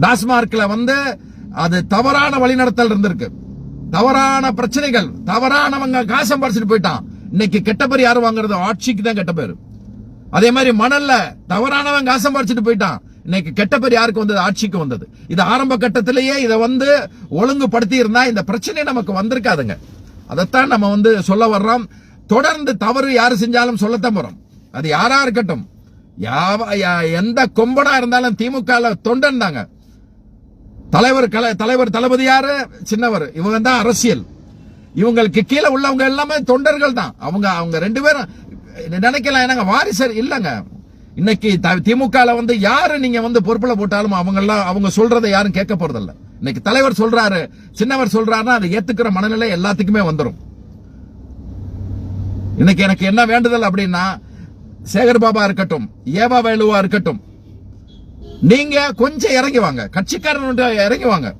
டாஸ்மார்க்ல வந்து அது தவறான வழிநடத்தல் இருந்திருக்கு. தவறான பிரச்சனைகள் தவறானவங்க காசம் பறிச்சுட்டு போயிட்டான். இன்னைக்கு கெட்ட பேர் யாரு வாங்குறது? ஆட்சிக்கு தான் கெட்ட பேர். அதே மாதிரி மணல்ல தவறானவன் காசம் பறிச்சுட்டு போயிட்டான். இன்னைக்கு கெட்ட பேர் யாருக்கு வந்தது? ஆட்சிக்கு வந்தது. இது ஆரம்ப கட்டத்திலேயே இதை வந்து ஒழுங்குபடுத்தி இருந்தா இந்த பிரச்சனை நமக்கு வந்திருக்காதுங்க. அதைத்தான் நம்ம வந்து சொல்ல வர்றோம். தொடர்ந்து தவறு யாரு செஞ்சாலும் சொல்லத்தான் போறோம். அது யாரா இருக்கட்டும். யா- எந்த கொம்பனா இருந்தாலும் திமுக தொண்டன் தாங்க தலைவர் கலை தலைவர் தளபதி யாரு? சின்னவர். இவங்க தான் அரசியல். இவங்களுக்கு கீழே உள்ளவங்க எல்லாமே தொண்டர்கள் தான். அவங்க அவங்க ரெண்டு பேரும் நினைக்கலாம் என்னங்க வாரிசர் இல்லைங்க. இன்னைக்கு திமுக வந்து யாரு நீங்க வந்து பொறுப்புல போட்டாலும் அவங்க எல்லாம் அவங்க சொல்றதை யாரும் கேட்க போறதில்ல. இன்னைக்கு தலைவர் சொல்றாரு சின்னவர் சொல்றாருன்னா அதை ஏத்துக்கிற மனநிலை எல்லாத்துக்குமே வந்துடும் இன்னைக்கு எனக்கு என்ன வேண்டுதல் அப்படின்னா சேகர் பாபா இருக்கட்டும் ஏவா வேலுவா இருக்கட்டும் நீங்க கொஞ்சம் இறங்கி வாங்க. கட்சிக்காரன் இறங்கி வாங்க.